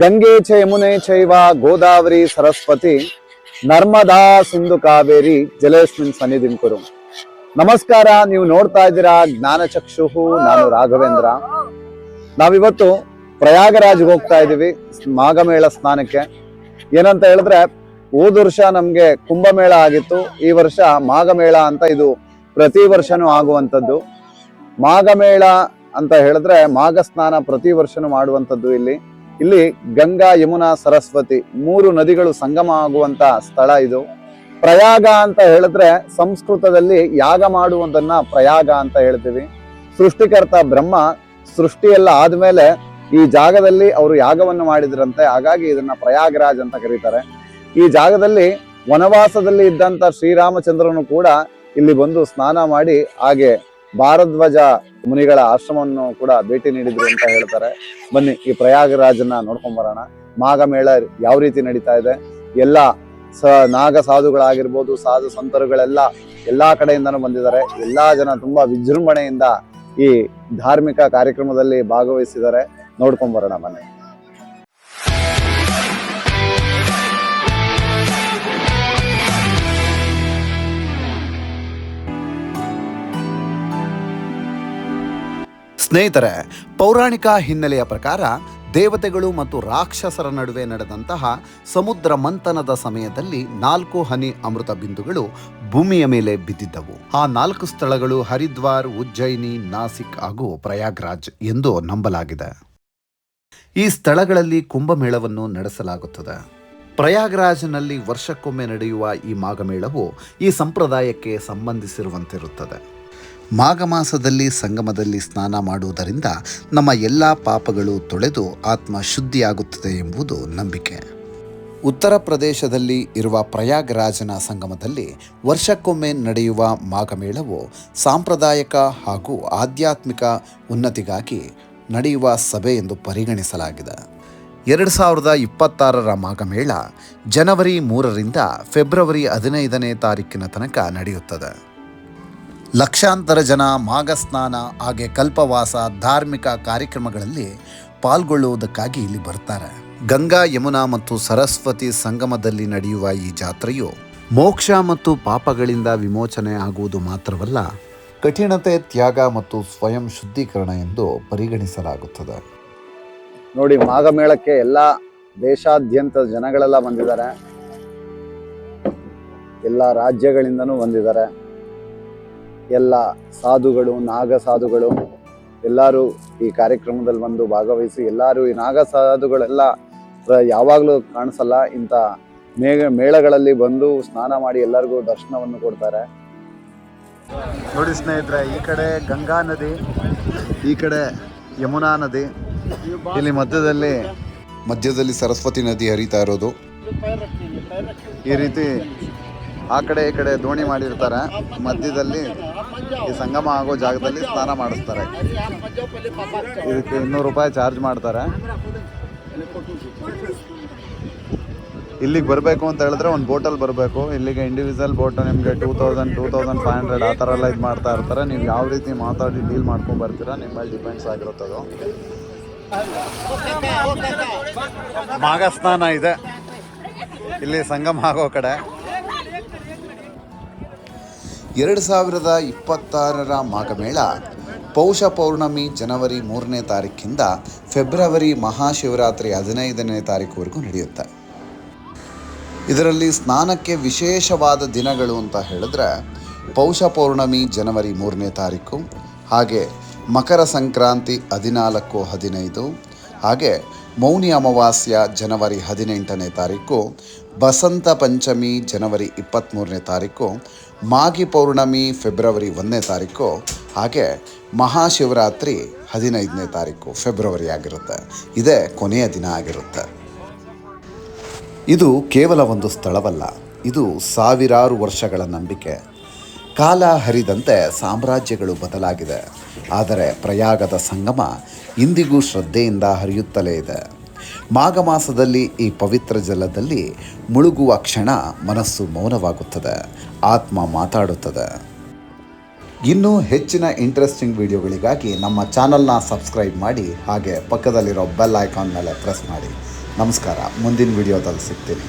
ಗಂಗೆ ಚ ಯಮುನೆ ಚೈವ ಗೋದಾವರಿ ಸರಸ್ವತಿ ನರ್ಮದಾ ಸಿಂಧು ಕಾವೇರಿ ಜಲೇಸ್ಮಿನ್ ಸನ್ನಿಧಿಂ ಕುರು. ನಮಸ್ಕಾರ, ನೀವು ನೋಡ್ತಾ ಇದ್ದೀರಾ ಜ್ಞಾನಚಕ್ಷು ನಾನು ರಾಘವೇಂದ್ರ. ನಾವಿವತ್ತು ಪ್ರಯಾಗರಾಜ್ಗೆ ಹೋಗ್ತಾ ಇದ್ದೀವಿ, ಮಾಘಮೇಳ ಸ್ನಾನಕ್ಕೆ. ಏನಂತ ಹೇಳಿದ್ರೆ, ಹೋದ ವರ್ಷ ನಮ್ಗೆ ಕುಂಭಮೇಳ ಆಗಿತ್ತು, ಈ ವರ್ಷ ಮಾಘಮೇಳ ಅಂತ ಇದು ಪ್ರತಿ ವರ್ಷನೂ ಆಗುವಂಥದ್ದು. ಮಾಘಮೇಳ ಅಂತ ಹೇಳಿದ್ರೆ, ಮಾಘ ಸ್ನಾನ ಪ್ರತಿ ವರ್ಷನೂ ಮಾಡುವಂಥದ್ದು ಇಲ್ಲಿ. ಇಲ್ಲಿ ಗಂಗಾ ಯಮುನಾ ಸರಸ್ವತಿ ಮೂರು ನದಿಗಳು ಸಂಗಮ ಆಗುವಂತ ಸ್ಥಳ ಇದು. ಪ್ರಯಾಗ ಅಂತ ಹೇಳಿದ್ರೆ ಸಂಸ್ಕೃತದಲ್ಲಿ ಯಾಗ ಮಾಡುವುದನ್ನ ಪ್ರಯಾಗ ಅಂತ ಹೇಳ್ತೀವಿ. ಸೃಷ್ಟಿಕರ್ತ ಬ್ರಹ್ಮ ಸೃಷ್ಟಿಯೆಲ್ಲ ಆದ್ಮೇಲೆ ಈ ಜಾಗದಲ್ಲಿ ಅವರು ಯಾಗವನ್ನು ಮಾಡಿದ್ರಂತೆ, ಹಾಗಾಗಿ ಇದನ್ನ ಪ್ರಯಾಗರಾಜ್ ಅಂತ ಕರೀತಾರೆ. ಈ ಜಾಗದಲ್ಲಿ ವನವಾಸದಲ್ಲಿ ಇದ್ದಂತ ಶ್ರೀರಾಮಚಂದ್ರನು ಕೂಡ ಇಲ್ಲಿ ಬಂದು ಸ್ನಾನ ಮಾಡಿ ಹಾಗೆ ಭಾರದ್ವಾಜ ಮುನಿಗಳ ಆಶ್ರಮವನ್ನು ಕೂಡ ಭೇಟಿ ನೀಡಿದ್ರು ಅಂತ ಹೇಳ್ತಾರೆ. ಬನ್ನಿ, ಈ ಪ್ರಯಾಗರಾಜನ್ನ ನೋಡ್ಕೊಂಡ್ ಬರೋಣ. ಮಾಘ ಮೇಳ ಯಾವ ರೀತಿ ನಡೀತಾ ಇದೆ? ಎಲ್ಲ ಸ, ನಾಗ ಸಾಧುಗಳಾಗಿರ್ಬೋದು, ಸಾಧು ಸಂತರುಗಳೆಲ್ಲ ಎಲ್ಲಾ ಕಡೆಯಿಂದನೂ ಬಂದಿದ್ದಾರೆ. ಎಲ್ಲಾ ಜನ ತುಂಬಾ ವಿಜೃಂಭಣೆಯಿಂದ ಈ ಧಾರ್ಮಿಕ ಕಾರ್ಯಕ್ರಮದಲ್ಲಿ ಭಾಗವಹಿಸಿದ್ದಾರೆ. ನೋಡ್ಕೊಂಡ್ ಬರೋಣ ಬನ್ನಿ. ಸ್ನೇಹಿತರೆ, ಪೌರಾಣಿಕ ಹಿನ್ನೆಲೆಯ ಪ್ರಕಾರ ದೇವತೆಗಳು ಮತ್ತು ರಾಕ್ಷಸರ ನಡುವೆ ನಡೆದಂತಹ ಸಮುದ್ರ ಮಂಥನದ ಸಮಯದಲ್ಲಿ ನಾಲ್ಕು ಹನಿ ಅಮೃತ ಬಿಂದುಗಳು ಭೂಮಿಯ ಮೇಲೆ ಬಿದ್ದಿದ್ದವು. ಆ ನಾಲ್ಕು ಸ್ಥಳಗಳು ಹರಿದ್ವಾರ್, ಉಜ್ಜಯಿನಿ, ನಾಸಿಕ್ ಹಾಗೂ ಪ್ರಯಾಗ್ರಾಜ್ ಎಂದು ನಂಬಲಾಗಿದೆ. ಈ ಸ್ಥಳಗಳಲ್ಲಿ ಕುಂಭಮೇಳವನ್ನು ನಡೆಸಲಾಗುತ್ತದೆ. ಪ್ರಯಾಗ್ರಾಜ್ನಲ್ಲಿ ವರ್ಷಕ್ಕೊಮ್ಮೆ ನಡೆಯುವ ಈ ಮಾಘಮೇಳವು ಈ ಸಂಪ್ರದಾಯಕ್ಕೆ ಸಂಬಂಧಿಸಿರುವಂತಿರುತ್ತದೆ. ಮಾಘ ಮಾಸದಲ್ಲಿ ಸಂಗಮದಲ್ಲಿ ಸ್ನಾನ ಮಾಡುವುದರಿಂದ ನಮ್ಮ ಎಲ್ಲ ಪಾಪಗಳು ತೊಳೆದು ಆತ್ಮ ಶುದ್ಧಿಯಾಗುತ್ತದೆ ಎಂಬುದು ನಂಬಿಕೆ. ಉತ್ತರ ಪ್ರದೇಶದಲ್ಲಿ ಇರುವ ಪ್ರಯಾಗರಾಜನ ಸಂಗಮದಲ್ಲಿ ವರ್ಷಕ್ಕೊಮ್ಮೆ ನಡೆಯುವ ಮಾಘಮೇಳವು ಸಾಂಪ್ರದಾಯಿಕ ಹಾಗೂ ಆಧ್ಯಾತ್ಮಿಕ ಉನ್ನತಿಗಾಗಿ ನಡೆಯುವ ಸಭೆ ಎಂದು ಪರಿಗಣಿಸಲಾಗಿದೆ. ಎರಡು ಸಾವಿರದ ಇಪ್ಪತ್ತಾರರ ಮಾಘಮೇಳ ಜನವರಿ ಮೂರರಿಂದ ಫೆಬ್ರವರಿ ಹದಿನೈದನೇ ತಾರೀಕಿನ ತನಕ ನಡೆಯುತ್ತದೆ. ಲಕ್ಷಾಂತರ ಜನ ಮಾಘ ಸ್ನಾನ ಹಾಗೆ ಕಲ್ಪವಾಸ ಧಾರ್ಮಿಕ ಕಾರ್ಯಕ್ರಮಗಳಲ್ಲಿ ಪಾಲ್ಗೊಳ್ಳುವುದಕ್ಕಾಗಿ ಇಲ್ಲಿ ಬರ್ತಾರೆ. ಗಂಗಾ, ಯಮುನಾ ಮತ್ತು ಸರಸ್ವತಿ ಸಂಗಮದಲ್ಲಿ ನಡೆಯುವ ಈ ಜಾತ್ರೆಯು ಮೋಕ್ಷ ಮತ್ತು ಪಾಪಗಳಿಂದ ವಿಮೋಚನೆ ಆಗುವುದು ಮಾತ್ರವಲ್ಲ, ಕಠಿಣತೆ, ತ್ಯಾಗ ಮತ್ತು ಸ್ವಯಂ ಶುದ್ಧೀಕರಣ ಎಂದು ಪರಿಗಣಿಸಲಾಗುತ್ತದೆ. ನೋಡಿ, ಮಾಘ ಮೇಳಕ್ಕೆ ಎಲ್ಲಾ ದೇಶಾದ್ಯಂತ ಜನಗಳೆಲ್ಲ ಬಂದಿದ್ದಾರೆ. ಎಲ್ಲ ರಾಜ್ಯಗಳಿಂದನೂ ಬಂದಿದ್ದಾರೆ. ಎಲ್ಲ ಸಾಧುಗಳು, ನಾಗ ಸಾಧುಗಳು ಎಲ್ಲರೂ ಈ ಕಾರ್ಯಕ್ರಮದಲ್ಲಿ ಬಂದು ಭಾಗವಹಿಸಿ ಎಲ್ಲರೂ ಈ ನಾಗ ಸಾಧುಗಳೆಲ್ಲ ಯಾವಾಗಲೂ ಕಾಣಿಸಲ್ಲ. ಇಂಥ ಮೇಘ, ಮೇಳಗಳಲ್ಲಿ ಬಂದು ಸ್ನಾನ ಮಾಡಿ ಎಲ್ಲರಿಗೂ ದರ್ಶನವನ್ನು ಕೊಡ್ತಾರೆ. ನೋಡಿ ಸ್ನೇಹಿತರೆ, ಈ ಕಡೆ ಗಂಗಾ ನದಿ, ಈ ಕಡೆ ಯಮುನಾ ನದಿ, ಇಲ್ಲಿ ಮಧ್ಯದಲ್ಲಿ ಮಧ್ಯದಲ್ಲಿ ಸರಸ್ವತಿ ನದಿ ಹರಿತಾ ಇರೋದು. ಈ ರೀತಿ ಆ ಕಡೆ ಈ ಕಡೆ ದೋಣಿ ಮಾಡಿರ್ತಾರೆ. ಮಧ್ಯದಲ್ಲಿ ಈ ಸಂಗಮ ಆಗೋ ಜಾಗದಲ್ಲಿ ಸ್ನಾನ ಮಾಡಿಸ್ತಾರೆ. ಇದಕ್ಕೆ ಇನ್ನೂರು ರೂಪಾಯಿ ಚಾರ್ಜ್ ಮಾಡ್ತಾರೆ. ಇಲ್ಲಿಗೆ ಬರಬೇಕು ಅಂತ ಹೇಳಿದ್ರೆ ಒಂದು ಬೋಟಲ್ಲಿ ಬರಬೇಕು. ಇಲ್ಲಿಗೆ ಇಂಡಿವಿಜುವಲ್ ಬೋಟ್ ನಿಮಗೆ two thousand two thousand five hundred ಆ ಥರ ಎಲ್ಲ ಇದು ಮಾಡ್ತಾ ಇರ್ತಾರೆ. ನೀವು ಯಾವ ರೀತಿ ಮಾತಾಡಿ ಡೀಲ್ ಮಾಡ್ಕೊಂಡು ಬರ್ತೀರಾ, ನಿಮ್ಮ ಮೇಲೆ ಡಿಪೆಂಡ್ಸ್ ಆಗಿರುತ್ತದು ಮಾಗ ಸ್ನಾನ ಇದೆ. ಇಲ್ಲಿ ಸಂಗಮ ಆಗೋ ಕಡೆ. ಎರಡು ಸಾವಿರದ ಇಪ್ಪತ್ತಾರರ ಮಾಘಮೇಳ, ಪೌಷ ಪೌರ್ಣಮಿ ಜನವರಿ ಮೂರನೇ ತಾರೀಕಿಂದ ಫೆಬ್ರವರಿ ಮಹಾಶಿವರಾತ್ರಿ ಹದಿನೈದನೇ ತಾರೀಕುವರೆಗೂ ನಡೆಯುತ್ತೆ. ಇದರಲ್ಲಿ ಸ್ನಾನಕ್ಕೆ ವಿಶೇಷವಾದ ದಿನಗಳು ಅಂತ ಹೇಳಿದ್ರೆ ಪೌಷ ಪೌರ್ಣಮಿ ಜನವರಿ ಮೂರನೇ ತಾರೀಕು ಹಾಗೆ ಮಕರ ಸಂಕ್ರಾಂತಿ ಹದಿನಾಲ್ಕು, ಹದಿನೈದು, ಹಾಗೆ ಮೌನಿ ಅಮಾವಾಸ್ಯ ಜನವರಿ ಹದಿನೆಂಟನೇ ತಾರೀಕು ಬಸಂತ ಪಂಚಮಿ ಜನವರಿ ಇಪ್ಪತ್ತ್ಮೂರನೇ ತಾರೀಕು ಮಾಗಿ ಪೌರ್ಣಮಿ ಫೆಬ್ರವರಿ ಒಂದನೇ ತಾರೀಕು, ಹಾಗೆ ಮಹಾಶಿವರಾತ್ರಿ ಹದಿನೈದನೇ ತಾರೀಕು ಫೆಬ್ರವರಿ ಆಗಿರುತ್ತೆ. ಇದೇ ಕೊನೆಯ ದಿನ ಆಗಿರುತ್ತೆ. ಇದು ಕೇವಲ ಒಂದು ಸ್ಥಳವಲ್ಲ, ಇದು ಸಾವಿರಾರು ವರ್ಷಗಳ ನಂಬಿಕೆ. ಕಾಲ ಹರಿದಂತೆ ಸಾಮ್ರಾಜ್ಯಗಳು ಬದಲಾಗಿದೆ, ಆದರೆ ಪ್ರಯಾಗದ ಸಂಗಮ ಇಂದಿಗೂ ಶ್ರದ್ಧೆಯಿಂದ ಹರಿಯುತ್ತಲೇ ಇದೆ. ಮಾಘ ಮಾಸದಲ್ಲಿ ಈ ಪವಿತ್ರ ಜಲದಲ್ಲಿ ಮುಳುಗುವ ಕ್ಷಣ ಮನಸ್ಸು ಮೌನವಾಗುತ್ತದೆ, ಆತ್ಮ ಮಾತಾಡುತ್ತದೆ. ಇನ್ನೂ ಹೆಚ್ಚಿನ ಇಂಟ್ರೆಸ್ಟಿಂಗ್ ವಿಡಿಯೋಗಳಿಗಾಗಿ ನಮ್ಮ ಚಾನಲ್ನ ಸಬ್ಸ್ಕ್ರೈಬ್ ಮಾಡಿ, ಹಾಗೆ ಪಕ್ಕದಲ್ಲಿರೋ ಬೆಲ್ ಐಕಾನ್ ಮೇಲೆ ಪ್ರೆಸ್ ಮಾಡಿ. ನಮಸ್ಕಾರ, ಮುಂದಿನ ವಿಡಿಯೋದಲ್ಲಿ ಸಿಗ್ತೀನಿ.